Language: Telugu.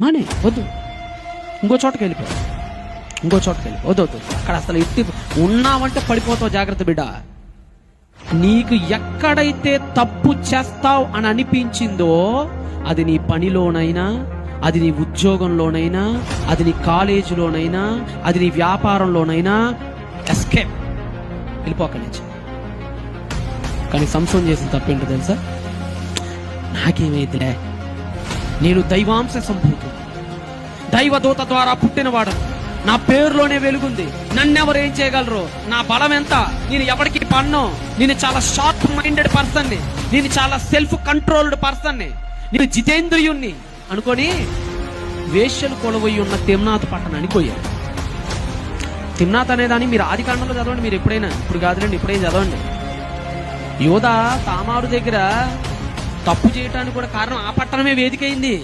మానే వద్దు. ఇంకో చోటకి వెళ్ళిపో. ఇంకో చోటకి వెళ్ళిపో. వద్దు వద్దు. అక్కడ అసలు ఎత్తి ఉన్నావంటే పడిపోతావు జాగ్రత్త బిడ్డ. నీకు ఎక్కడైతే తప్పు చేస్తావు అని అనిపించిందో అది నీ పనిలోనైనా అది నీ ఉద్యోగంలోనైనా అది నీ కాలేజీలోనైనా అది నీ వ్యాపారంలోనైనా ఎస్కేప్ వెళ్ళిపోక నుంచి. కానీ సంసం చేసిన తప్పేంటో తెలుసా? నాకేమైతే నేను దైవాంశ సంభూతుడు. దైవదూత ద్వారా పుట్టినవాడు నా పేరులోనే వెలుగుంది. నన్నెవరు ఏం చేయగలరు? నా బలం ఎంత? నేను ఎవరికి పన్ను? నేను చాలా షార్ప్ మైండెడ్ పర్సన్ని నేను చాలా సెల్ఫ్ కంట్రోల్డ్ పర్సన్ని నేను జితేంద్రియుణ్ణి. అనుకొని వేష్యలు కొలవయి ఉన్న తిమ్నాథ్ పట్టణానికి పోయాను. తిమ్నాథ్ అనేదాన్ని మీరు ఆది కాండంలో చదవండి. మీరు ఎప్పుడైనా ఇప్పుడు కాదులేండి ఇప్పుడే చదవండి. యోధ తామారు దగ్గర తప్పు చేయటానికి కూడా కారణం ఆ పట్టణమే వేదికైంది.